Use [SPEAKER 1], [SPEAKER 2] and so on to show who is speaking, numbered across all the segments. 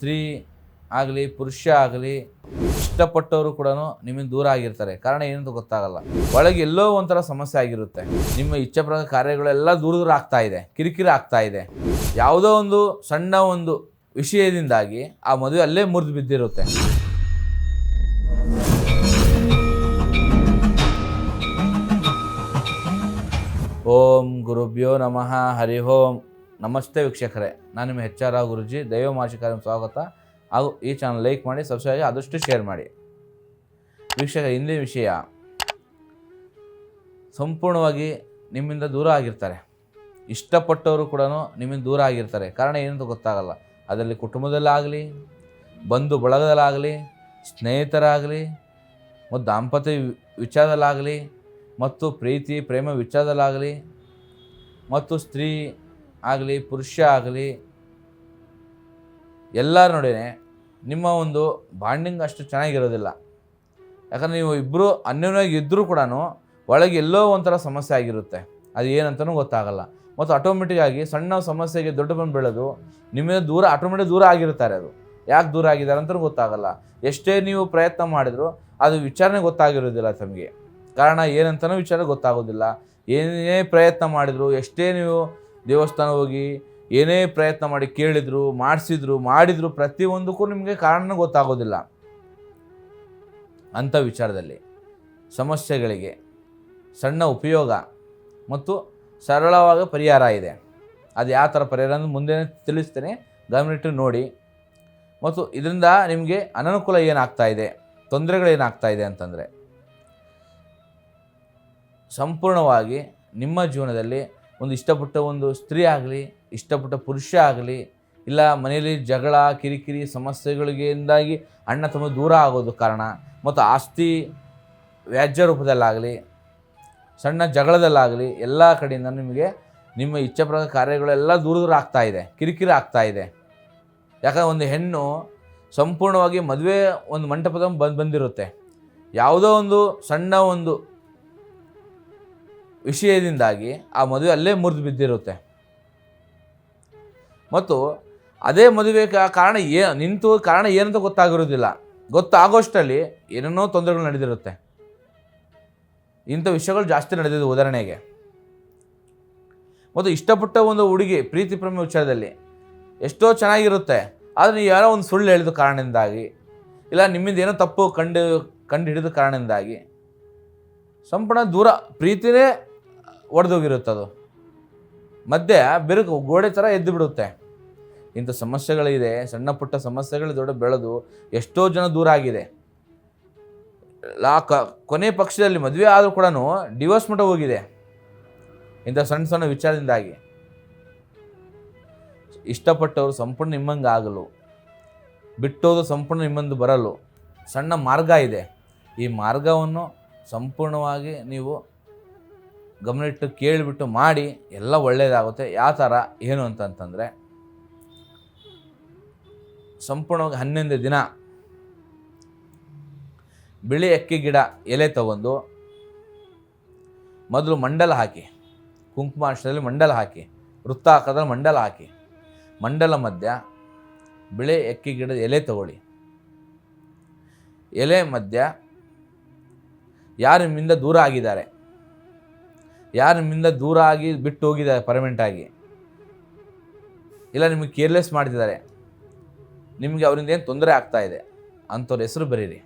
[SPEAKER 1] ಸ್ತ್ರೀ ಆಗಲಿ, ಪುರುಷ ಆಗಲಿ, ಇಷ್ಟಪಟ್ಟವರು ಕೂಡ ನಿಮ್ಮಿಂದ ದೂರ ಆಗಿರ್ತಾರೆ. ಕಾರಣ ಏನಂತ ಗೊತ್ತಾಗಲ್ಲ. ಒಳಗೆ ಎಲ್ಲೋ ಒಂಥರ ಸಮಸ್ಯೆ ಆಗಿರುತ್ತೆ. ನಿಮ್ಮ ಇಚ್ಛೆ ಪ್ರಕಾರ ಕಾರ್ಯಗಳೆಲ್ಲ ದೂರ ದೂರ ಆಗ್ತಾ ಇದೆ, ಕಿರಿಕಿರಿ ಆಗ್ತಾ ಇದೆ. ಯಾವುದೋ ಒಂದು ಸಣ್ಣ ಒಂದು ವಿಷಯದಿಂದಾಗಿ ಆ ಮದುವೆ ಅಲ್ಲೇ ಮುರಿದು ಬಿದ್ದಿರುತ್ತೆ. ಓಂ ಗುರುಭ್ಯೋ ನಮಃ, ಹರಿ ಓಂ. ನಮಸ್ತೆ ವೀಕ್ಷಕರೇ, ನಾನು ನಿಮ್ಮ ಎಚ್ ಆರ್ ಗುರುಜಿ, ದೈವ ಮಾಸಿಕ ಸ್ವಾಗತ ಹಾಗೂ ಈ ಚಾನಲ್ ಲೈಕ್ ಮಾಡಿ ಸಬ್ಸ್ಕ್ರೈಬ್ ಆದಷ್ಟು ಶೇರ್ ಮಾಡಿ. ವೀಕ್ಷಕ ಹಿಂದಿನ ವಿಷಯ, ಸಂಪೂರ್ಣವಾಗಿ ನಿಮ್ಮಿಂದ ದೂರ ಆಗಿರ್ತಾರೆ. ಇಷ್ಟಪಟ್ಟವರು ಕೂಡ ನಿಮ್ಮಿಂದ ದೂರ ಆಗಿರ್ತಾರೆ. ಕಾರಣ ಏನಂತ ಗೊತ್ತಾಗಲ್ಲ. ಅದರಲ್ಲಿ ಕುಟುಂಬದಲ್ಲಾಗಲಿ, ಬಂಧು ಬಳಗದಲ್ಲಾಗಲಿ, ಸ್ನೇಹಿತರಾಗಲಿ, ಮತ್ತು ದಾಂಪತ್ಯ ವಿಚಾರದಲ್ಲಾಗಲಿ, ಮತ್ತು ಪ್ರೀತಿ, ಪ್ರೇಮ ವಿಚಾರದಲ್ಲಾಗಲಿ, ಮತ್ತು ಸ್ತ್ರೀ ಆಗಲಿ, ಪುರುಷ ಆಗಲಿ, ಎಲ್ಲರ ನಡುವೆ ನಿಮ್ಮ ಒಂದು ಬಾಂಡಿಂಗ್ ಅಷ್ಟು ಚೆನ್ನಾಗಿರೋದಿಲ್ಲ. ಯಾಕಂದರೆ ನೀವು ಇಬ್ಬರು ಅನ್ಯೋನ್ಯವಾಗಿ ಇದ್ದರೂ ಕೂಡ ಒಳಗೆ ಎಲ್ಲೋ ಒಂಥರ ಸಮಸ್ಯೆ ಆಗಿರುತ್ತೆ. ಅದು ಏನಂತನೂ ಗೊತ್ತಾಗಲ್ಲ. ಮತ್ತು ಆಟೋಮೆಟಿಕ್ಕಾಗಿ ಸಣ್ಣ ಸಮಸ್ಯೆಗೆ ದೊಡ್ಡ ಬಂದು ಬೆಳೆದು, ನಿಮ್ಮಿಂದ ದೂರ ಆಟೋಮೆಟಿಕ್ ದೂರ ಆಗಿರ್ತಾರೆ ಅದು. ಯಾಕೆ ದೂರ ಆಗಿದ್ದಾರೆ ಅಂತಲೂ ಗೊತ್ತಾಗಲ್ಲ. ಎಷ್ಟೇ ನೀವು ಪ್ರಯತ್ನ ಮಾಡಿದರೂ ಅದು ವಿಚಾರಣೆ ಗೊತ್ತಾಗಿರೋದಿಲ್ಲ ತಮಗೆ. ಕಾರಣ ಏನಂತನೂ ವಿಚಾರ ಗೊತ್ತಾಗೋದಿಲ್ಲ. ಏನೇ ಪ್ರಯತ್ನ ಮಾಡಿದರೂ, ಎಷ್ಟೇ ನೀವು ದೇವಸ್ಥಾನ ಹೋಗಿ ಏನೇ ಪ್ರಯತ್ನ ಮಾಡಿ ಕೇಳಿದ್ರು, ಮಾಡಿಸಿದ್ರು, ಮಾಡಿದ್ರು ಪ್ರತಿಯೊಂದಕ್ಕೂ ನಿಮಗೆ ಕಾರಣ ಗೊತ್ತಾಗೋದಿಲ್ಲ. ಅಂಥ ವಿಚಾರದಲ್ಲಿ ಸಮಸ್ಯೆಗಳಿಗೆ ಸಣ್ಣ ಉಪಯೋಗ ಮತ್ತು ಸರಳವಾದ ಪರಿಹಾರ ಇದೆ. ಅದು ಯಾವ ಥರ ಪರಿಹಾರ ಅಂತ ಮುಂದೆ ತಿಳಿಸ್ತೇನೆ. ಗಮನಿಟ್ಟು ನೋಡಿ. ಮತ್ತು ಇದರಿಂದ ನಿಮಗೆ ಅನನುಕೂಲ ಏನಾಗ್ತಾ ಇದೆ? ತೊಂದರೆಗಳೇನಾಗ್ತಾ ಇದೆ ಅಂತಂದರೆ, ಸಂಪೂರ್ಣವಾಗಿ ನಿಮ್ಮ ಜೀವನದಲ್ಲಿ ಒಂದು ಇಷ್ಟಪಟ್ಟ ಒಂದು ಸ್ತ್ರೀ ಆಗಲಿ, ಇಷ್ಟಪಟ್ಟ ಪುರುಷ ಆಗಲಿ, ಇಲ್ಲ ಮನೆಯಲ್ಲಿ ಜಗಳ, ಕಿರಿಕಿರಿ ಸಮಸ್ಯೆಗಳಿಗೆಂದಾಗಿ ಅಣ್ಣ ತಮ್ಮ ದೂರ ಆಗೋದು ಕಾರಣ, ಮತ್ತು ಆಸ್ತಿ ವ್ಯಾಜ್ಯ ರೂಪದಲ್ಲಾಗಲಿ, ಸಣ್ಣ ಜಗಳದಲ್ಲಾಗಲಿ, ಎಲ್ಲ ಕಡೆಯಿಂದ ನಿಮಗೆ, ನಿಮ್ಮ ಇಚ್ಛೆ ಪ್ರಕಾರ ಕಾರ್ಯಗಳೆಲ್ಲ ದೂರ ದೂರ ಆಗ್ತಾ ಇದೆ, ಕಿರಿಕಿರಿ ಆಗ್ತಾ ಇದೆ. ಯಾಕಂದರೆ ಒಂದು ಹೆಣ್ಣು ಸಂಪೂರ್ಣವಾಗಿ ಮದುವೆ ಒಂದು ಮಂಟಪದ ಬಂದು ಬಂದಿರುತ್ತೆ. ಯಾವುದೋ ಒಂದು ಸಣ್ಣ ಒಂದು ವಿಷಯದಿಂದಾಗಿ ಆ ಮದುವೆ ಅಲ್ಲೇ ಮುರಿದು ಬಿದ್ದಿರುತ್ತೆ. ಮತ್ತು ಅದೇ ಮದುವೆ ಕಾರಣ ಏ, ನಿಂತು ಕಾರಣ ಏನಂತ ಗೊತ್ತಾಗಿರೋದಿಲ್ಲ ಗೊತ್ತಾಗೋಷ್ಟರಲ್ಲಿ ಏನೇನೋ ತೊಂದರೆಗಳು ನಡೆದಿರುತ್ತೆ. ಇಂಥ ವಿಷಯಗಳು ಜಾಸ್ತಿ ನಡೆದಿದೆ ಉದಾಹರಣೆಗೆ. ಮತ್ತು ಇಷ್ಟಪಟ್ಟ ಒಂದು ಹುಡುಗಿ ಪ್ರೀತಿ ಪ್ರೇಮ ವಿಚಾರದಲ್ಲಿ ಎಷ್ಟೋ ಚೆನ್ನಾಗಿರುತ್ತೆ. ಆದರೆ ನೀವು ಯಾರೋ ಒಂದು ಸುಳ್ಳು ಹೇಳಿದ ಕಾರಣದಿಂದಾಗಿ ಇಲ್ಲ ನಿಮ್ಮಿಂದ ಏನೋ ತಪ್ಪು ಕಂಡು ಕಂಡು ಹಿಡಿದ ಕಾರಣದಿಂದಾಗಿ ಸಂಪೂರ್ಣ ದೂರ ಪ್ರೀತಿನೇ ಒಡೆದೋಗಿರುತ್ತೆ ಅದು ಮಧ್ಯೆ ಬಿರುಕು, ಗೋಡೆ ಥರ ಎದ್ದು ಬಿಡುತ್ತೆ. ಇಂಥ ಸಮಸ್ಯೆಗಳಿದೆ, ಸಣ್ಣ ಪುಟ್ಟ ಸಮಸ್ಯೆಗಳು ದೊಡ್ಡ ಬೆಳೆದು ಎಷ್ಟೋ ಜನ ದೂರ ಆಗಿದೆ. ಲಾ ಕ, ಕೊನೆ ಪಕ್ಷದಲ್ಲಿ ಮದುವೆ ಆದರೂ ಕೂಡ ಡಿವೋರ್ಸ್ ಮಟ್ಟ ಹೋಗಿದೆ. ಇಂಥ ಸಣ್ಣ ಸಣ್ಣ ವಿಚಾರದಿಂದಾಗಿ. ಇಷ್ಟಪಟ್ಟವರು ಸಂಪೂರ್ಣ ನಿಮ್ಮಂಗೆ ಆಗಲು, ಬಿಟ್ಟೋದು ಸಂಪೂರ್ಣ ನಿಮ್ಮಂದು ಬರಲು ಸಣ್ಣ ಮಾರ್ಗ ಇದೆ. ಈ ಮಾರ್ಗವನ್ನು ಸಂಪೂರ್ಣವಾಗಿ ನೀವು ಗಮನಿಟ್ಟು ಕೇಳಿಬಿಟ್ಟು ಮಾಡಿ, ಎಲ್ಲ ಒಳ್ಳೆಯದಾಗುತ್ತೆ ಯಾವ ಥರ, ಏನು ಅಂತಂತಂದರೆ, ಸಂಪೂರ್ಣವಾಗಿ ಹನ್ನೊಂದು ದಿನ ಬಿಳಿ ಅಕ್ಕಿ ಗಿಡ ಎಲೆ ತಗೊಂಡು ಮೊದಲು ಮಂಡಲ ಹಾಕಿ ಕುಂಕುಮಾಷ್ಟದಲ್ಲಿ ಮಂಡಲ ಹಾಕಿ ವೃತ್ತ ಹಾಕೋದ್ರಲ್ಲಿ ಮಂಡಲ ಹಾಕಿ, ಮಂಡಲ ಮಧ್ಯ ಬಿಳಿ ಎಕ್ಕಿ ಗಿಡದ ಎಲೆ ತಗೊಳ್ಳಿ. ಎಲೆ ಮಧ್ಯ ಯಾರು ನಿಮ್ಮಿಂದ ದೂರ ಆಗಿದ್ದಾರೆ? ಯಾರು ನಿಮ್ಮಿಂದ ದೂರ ಆಗಿ ಬಿಟ್ಟು ಹೋಗಿದ್ದಾರೆ ಪರ್ಮನೆಂಟ್ ಆಗಿ? ಇಲ್ಲ, ನಿಮಗೆ ಕೇರ್ಲೆಸ್ ಮಾಡ್ತಿದ್ದಾರೆ. ನಿಮಗೆ ಅವರಿಂದ ಏನು ತೊಂದರೆ ಆಗ್ತಾ ಇದೆ? ಅಂಥವ್ರ ಹೆಸರು ಬರೀರಿ.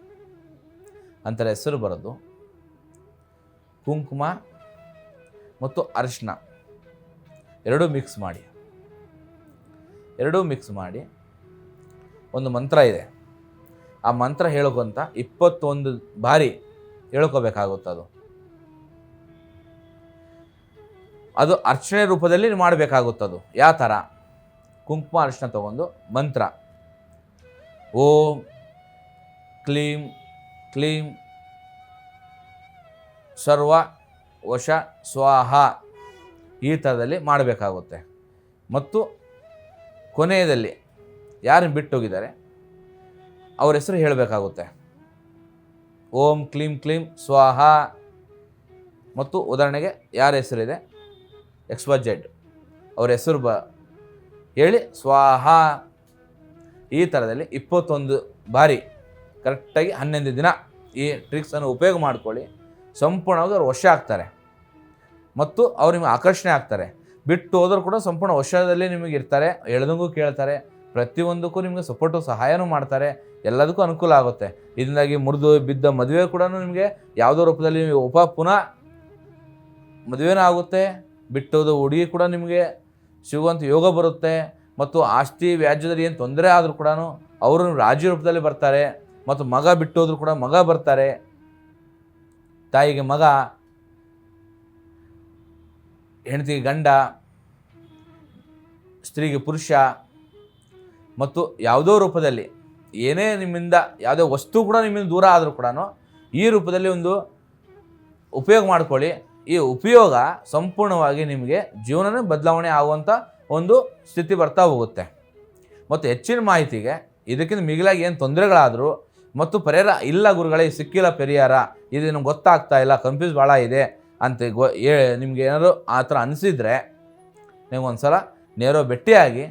[SPEAKER 1] ಅಂಥರ ಹೆಸರು ಬರೋದು ಕುಂಕುಮ ಮತ್ತು ಅರಿಶಿನ ಎರಡೂ ಮಿಕ್ಸ್ ಮಾಡಿ. ಎರಡೂ ಮಿಕ್ಸ್ ಮಾಡಿ ಒಂದು ಮಂತ್ರ ಇದೆ. ಆ ಮಂತ್ರ ಹೇಳ್ಕೊಂತ ಇಪ್ಪತ್ತೊಂದು ಬಾರಿ ಹೇಳ್ಕೋಬೇಕಾಗುತ್ತೆ ಅದು. ಅದು ಅರ್ಚನೆ ರೂಪದಲ್ಲಿ ಮಾಡಬೇಕಾಗುತ್ತದು. ಯಾವ ಥರ? ಕುಂಕುಮ ಅರ್ಶನ ತಗೊಂಡು ಮಂತ್ರ. ಓಂ, ಕ್ಲೀಂ ಕ್ಲೀಂ, ಸರ್ವ, ವಶ, ಸ್ವಾಹ ಈ ಥರದಲ್ಲಿ ಮಾಡಬೇಕಾಗುತ್ತೆ. ಮತ್ತು ಕೊನೆಯದಲ್ಲಿ ಯಾರನ್ನು ಬಿಟ್ಟೋಗಿದ್ದಾರೆ? ಅವ್ರ ಹೆಸರು ಹೇಳಬೇಕಾಗುತ್ತೆ. ಓಂ, ಕ್ಲೀಂ ಕ್ಲೀಂ, ಸ್ವಾಹ. ಮತ್ತು ಉದಾಹರಣೆಗೆ ಯಾರ ಹೆಸರಿದೆ? ಎಕ್ಸ್ ವೈ ಜೆಡ್ ಅವ್ರ ಹೆಸರು ಬ, ಹೇಳಿ? ಸ್ವಾಹ. ಈ ಥರದಲ್ಲಿ ಇಪ್ಪತ್ತೊಂದು ಬಾರಿ ಕರೆಕ್ಟಾಗಿ ಹನ್ನೊಂದು ದಿನ ಈ ಟ್ರಿಕ್ಸನ್ನು ಉಪಯೋಗ ಮಾಡ್ಕೊಳ್ಳಿ. ಸಂಪೂರ್ಣವಾಗಿ ಅವ್ರು ವಶ ಆಗ್ತಾರೆ. ಮತ್ತು ಅವ್ರು ನಿಮಗೆ ಆಕರ್ಷಣೆ ಆಗ್ತಾರೆ. ಬಿಟ್ಟು ಹೋದರೂ ಕೂಡ ಸಂಪೂರ್ಣ ವಶದಲ್ಲಿ ನಿಮಗೆ ಇರ್ತಾರೆ. ಹೇಳ್ದಂಗೂ ಕೇಳ್ತಾರೆ. ಪ್ರತಿಯೊಂದಕ್ಕೂ ನಿಮಗೆ ಸಪೋರ್ಟು ಸಹಾಯನೂ ಮಾಡ್ತಾರೆ. ಎಲ್ಲದಕ್ಕೂ ಅನುಕೂಲ ಆಗುತ್ತೆ. ಇದರಿಂದಾಗಿ ಮುರಿದು ಬಿದ್ದ ಮದುವೆ ಕೂಡ ನಿಮಗೆ ಯಾವುದೋ ರೂಪದಲ್ಲಿ ಉಪ ಪುನಃ ಮದುವೆನೂ ಆಗುತ್ತೆ. ಬಿಟ್ಟೋದು ಹುಡುಗಿ ಕೂಡ ನಿಮಗೆ ಸಿಗುವಂಥ ಯೋಗ ಬರುತ್ತೆ ಮತ್ತು ಆಸ್ತಿ ವ್ಯಾಜ್ಯದಲ್ಲಿ ಏನು ತೊಂದರೆ ಆದರೂ ಕೂಡ ಅವರು ರಾಜಿ ರೂಪದಲ್ಲಿ ಬರ್ತಾರೆ ಮತ್ತು ಮಗ ಬಿಟ್ಟೋದ್ರು ಕೂಡ ಮಗ ಬರ್ತಾರೆ. ತಾಯಿಗೆ ಮಗ, ಹೆಂಡತಿಗೆ ಗಂಡ, ಸ್ತ್ರೀಗೆ ಪುರುಷ ಮತ್ತು ಯಾವುದೋ ರೂಪದಲ್ಲಿ ಏನೇ ನಿಮ್ಮಿಂದ ಯಾವುದೇ ವಸ್ತು ಕೂಡ ನಿಮ್ಮಿಂದ ದೂರ ಆದರೂ ಕೂಡ ಈ ರೂಪದಲ್ಲಿ ಒಂದು ಉಪಯೋಗ ಮಾಡ್ಕೊಳ್ಳಿ. ಈ ಉಪಯೋಗ ಸಂಪೂರ್ಣವಾಗಿ ನಿಮಗೆ ಜೀವನನೇ ಬದಲಾವಣೆ ಆಗುವಂಥ ಒಂದು ಸ್ಥಿತಿ ಬರ್ತಾ ಹೋಗುತ್ತೆ. ಮತ್ತು ಹೆಚ್ಚಿನ ಮಾಹಿತಿಗೆ ಇದಕ್ಕಿಂತ ಮಿಗಿಲಾಗಿ ಏನು ತೊಂದರೆಗಳಾದರೂ ಮತ್ತು ಪರಿಹಾರ ಇಲ್ಲ ಗುರುಗಳೇ ಸಿಕ್ಕಿಲ್ಲ ಪರಿಹಾರ, ಇದು ನಿಮ್ಗೆ ಗೊತ್ತಾಗ್ತಾ ಇಲ್ಲ ಕನ್ಫ್ಯೂಸ್ ಭಾಳ ಇದೆ ಅಂತ ಗೊ ನಿಮ್ಗೆ ಏನಾದರೂ ಆ ಥರ ಅನಿಸಿದರೆ ನೀವು ಒಂದು ಸಲ ನೇರೋ ಭೇಟಿಯಾಗಿ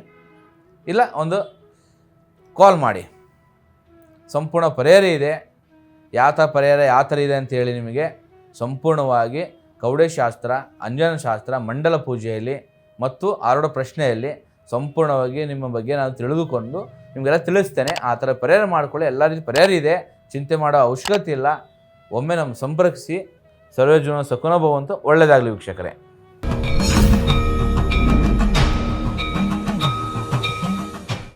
[SPEAKER 1] ಇಲ್ಲ ಒಂದು ಕಾಲ್ ಮಾಡಿ. ಸಂಪೂರ್ಣ ಪರಿಹಾರ ಇದೆ. ಯಾವ ಥರ ಪರಿಹಾರ, ಯಾವ ಥರ ಇದೆ ಅಂತೇಳಿ ನಿಮಗೆ ಸಂಪೂರ್ಣವಾಗಿ ಕವಡೆ ಅಂಜನಶಾಸ್ತ್ರ ಅಂಜನ ಶಾಸ್ತ್ರ ಮಂಡಲ ಪೂಜೆಯಲ್ಲಿ ಮತ್ತು ಆರೋಡ ಪ್ರಶ್ನೆಯಲ್ಲಿ ಸಂಪೂರ್ಣವಾಗಿ ನಿಮ್ಮ ಬಗ್ಗೆ ನಾನು ತಿಳಿದುಕೊಂಡು ನಿಮಗೆಲ್ಲ ತಿಳಿಸ್ತೇನೆ. ಆ ಥರ ಪರಿಹಾರ ಮಾಡಿಕೊಳ್ಳಿ. ಎಲ್ಲ ರೀತಿ ಪರಿಹಾರ ಇದೆ. ಚಿಂತೆ ಮಾಡೋ ಅವಶ್ಯಕತೆ ಇಲ್ಲ. ಒಮ್ಮೆ ನಮ್ಮ ಸಂಪರ್ಕಿಸಿ. ಸರ್ವೇ ಜೀವನ ಸಕುನಭವಂತು ಒಳ್ಳೆಯದಾಗಲಿ ವೀಕ್ಷಕರೇ.